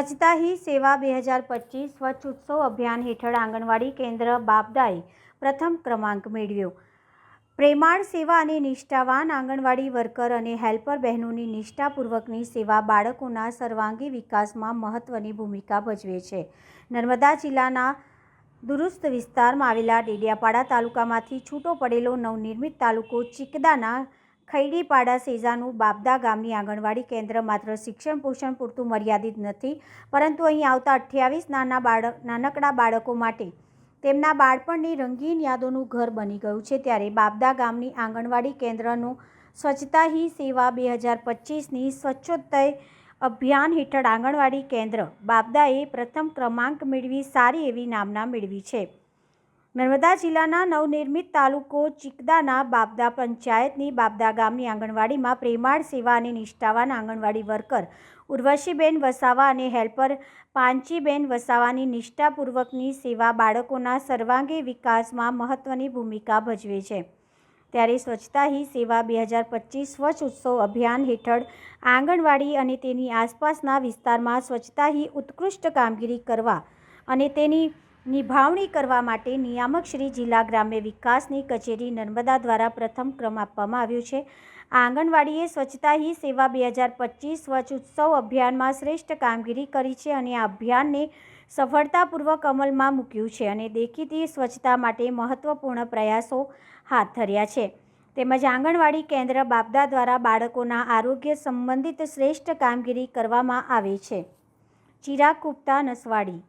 સ્વચ્છતા હી સેવા બે હજાર પચીસ સ્વચ્છ ઉત્સવ અભિયાન હેઠળ આંગણવાડી કેન્દ્ર બાબદાએ પ્રથમ ક્રમાંક મેળવ્યો. પ્રેમાળ સેવા અને નિષ્ઠાવાન આંગણવાડી વર્કર અને હેલ્પર બહેનોની નિષ્ઠાપૂર્વકની સેવા બાળકોના સર્વાંગી વિકાસમાં મહત્ત્વની ભૂમિકા ભજવે છે. નર્મદા જિલ્લાના દુરુસ્ત વિસ્તારમાં આવેલા ડેડિયાપાડા તાલુકામાંથી છૂટો પડેલો નવનિર્મિત તાલુકો ચિકદાના ખૈડીપાડા સેજાનું બાબદા ગામની આંગણવાડી કેન્દ્ર માત્ર શિક્ષણ પોષણ પૂરતું મર્યાદિત નથી, પરંતુ અહીં આવતા અઠ્યાવીસ નાના બાળક નાનકડા બાળકો માટે તેમના બાળપણની રંગીન યાદોનું ઘર બની ગયું છે. ત્યારે બાબદા ગામની આંગણવાડી કેન્દ્રનું સ્વચ્છતા હી સેવા બે હજાર પચીસની સ્વચ્છોત્તય અભિયાન હેઠળ આંગણવાડી કેન્દ્ર બાબદાએ પ્રથમ ક્રમાંક મેળવી સારી એવી નામના મેળવી છે. નર્મદા જિલ્લાના નવનિર્મિત તાલુકો ચિકદાના બાબદા પંચાયતની બાબદા ગામની આંગણવાડીમાં પ્રેમાળ સેવા અને નિષ્ઠાવાન આંગણવાડી વર્કર ઉર્વશીબેન વસાવા અને હેલ્પર પાંચીબેન વસાવાની નિષ્ઠાપૂર્વકની સેવા બાળકોના સર્વાંગી વિકાસમાં મહત્ત્વની ભૂમિકા ભજવે છે. ત્યારે સ્વચ્છતા હી સેવા બે હજાર પચીસ સ્વચ્છ ઉત્સવ અભિયાન હેઠળ આંગણવાડી અને તેની આસપાસના વિસ્તારમાં સ્વચ્છતા હી ઉત્કૃષ્ટ કામગીરી કરવા અને તેની નિભાવણી કરવા માટે નિયામક શ્રી જિલ્લા ગ્રામ્ય વિકાસની કચેરી નર્મદા દ્વારા પ્રથમ ક્રમ આપવામાં આવ્યો છે. આંગણવાડીએ સ્વચ્છતા હી સેવા બે હજાર પચીસ સ્વચ્છ ઉત્સવ અભિયાનમાં શ્રેષ્ઠ કામગીરી કરી છે અને આ અભિયાનને સફળતાપૂર્વક અમલમાં મૂક્યું છે અને દેખીતી સ્વચ્છતા માટે મહત્ત્વપૂર્ણ પ્રયાસો હાથ ધર્યા છે. તેમજ આંગણવાડી કેન્દ્ર બાબદા દ્વારા બાળકોના આરોગ્ય સંબંધિત શ્રેષ્ઠ કામગીરી કરવામાં આવે છે. ચિરાગ ગુપ્તા, નસવાડી.